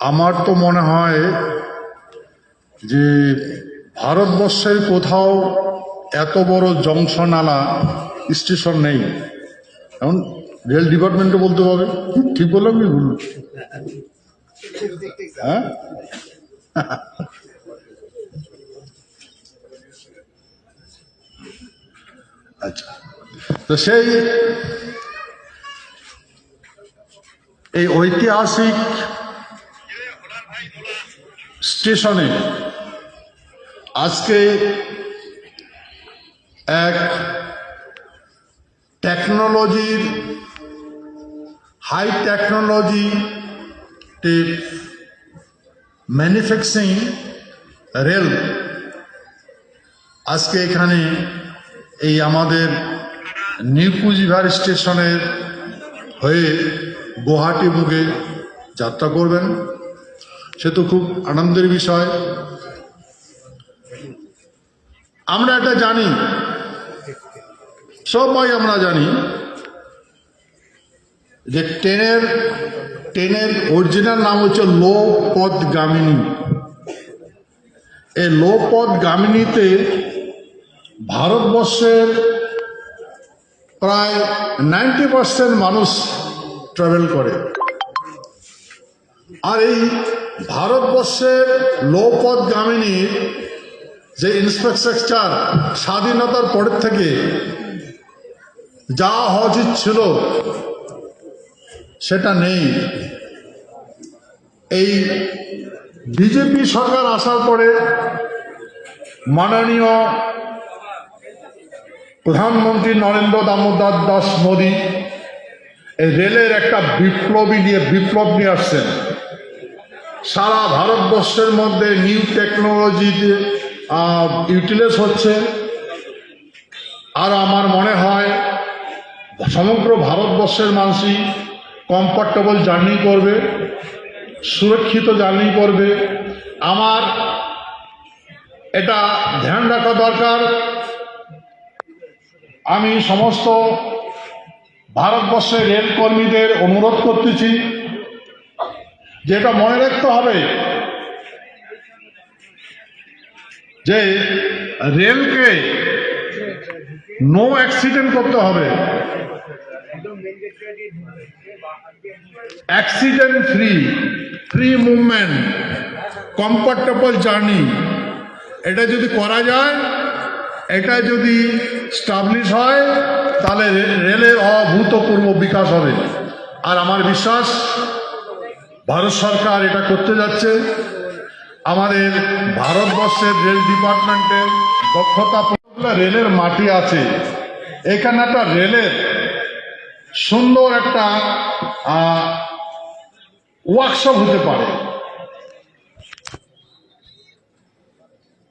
আমার তো মনে হয় যে ভারতবর্ষের কোথাও এত বড় জংশন আলা স্টেশন নেই। এখন রেল ডিপার্টমেন্টও বলতে হবে ঠিক বললাম কি ভুল? হ্যাঁ? আচ্ছা। তো সেই এই ঐতিহাসিক স্টেশনে আজকে এক টেকনোলজির, হাই টেকনোলজি ম্যানুফ্যাকচারিং রেল। আজকে এখানে এই আমাদের নিউ কুচবিহার স্টেশনের হয়ে গুয়াহাটি মুখে যাত্রা করবেন। সে তো খুব আনন্দের বিষয়। আমরা এটা জানি। সবাই আমরা জানি যে ট্রেনের ট্রেনের অরিজিনাল নাম হচ্ছে লো পথ গামিনী এই লো পথ গামিনীতে ভারতবর্ষের প্রায় নাইনটি পার্সেন্ট মানুষ ট্রাভেল করে। আর এই ভারতবর্ষের লোপথ গামিনীর যে ইনফ্রাস্ট্রাকচার স্বাধীনতার পরের থেকে যা উচিত ছিল, সেটা নেই। এই বিজেপি সরকার আসার পরে মাননীয় প্রধানমন্ত্রী নরেন্দ্র দামোদর দাস মোদী রেলের একটা বিপ্লবী নিয়ে বিপ্লব নিয়ে আসছেন। সারা ভারতবর্ষের মধ্যে নিউ টেকনোলজিতে ইউটিলাইজ হচ্ছে। আর আমার মনে হয় সমগ্র ভারতবর্ষের মানুষই কমফর্টেবল জার্নি করবে, সুরক্ষিত জার্নি করবে। আমার এটা ধ্যান রাখা দরকার। আমি সমস্ত ভারতবর্ষের রেল কর্মীদের অনুরোধ করতেছি। যেটা মনে রাখতে হবে যে রেলকে নো অ্যাক্সিডেন্ট করতে হবে। Accident free free movement comfortable journey এটা যদি করা যায়, এটা যদি স্টাবলিশ হয়, তাহলে রেলের অভূতপূর্ব বিকাশ হবে। আর আমার বিশ্বাস ভারত সরকার এটা করতে যাচ্ছে। আমাদের ভারতবর্ষের রেল ডিপার্টমেন্টের দক্ষতা রেলের মাটি আছে। এখানে একটা রেলের সুন্দর একটা ওয়ার্কশপ হতে পারে।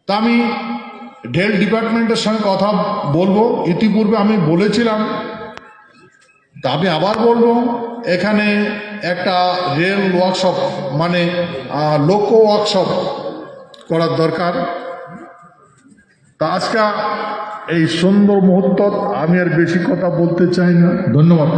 তা আমি রেল ডিপার্টমেন্টের সঙ্গে কথা বলব। ইতিপূর্বে আমি বলেছিলাম তা আমি আবার বলব, এখানে একটা রেল ওয়ার্কশপ মানে লোক ওয়ার্কশপ করার দরকার। তা আজকে এই সুন্দর মুহূর্ত আমি আর বেশি কথা বলতে চাই না। ধন্যবাদ।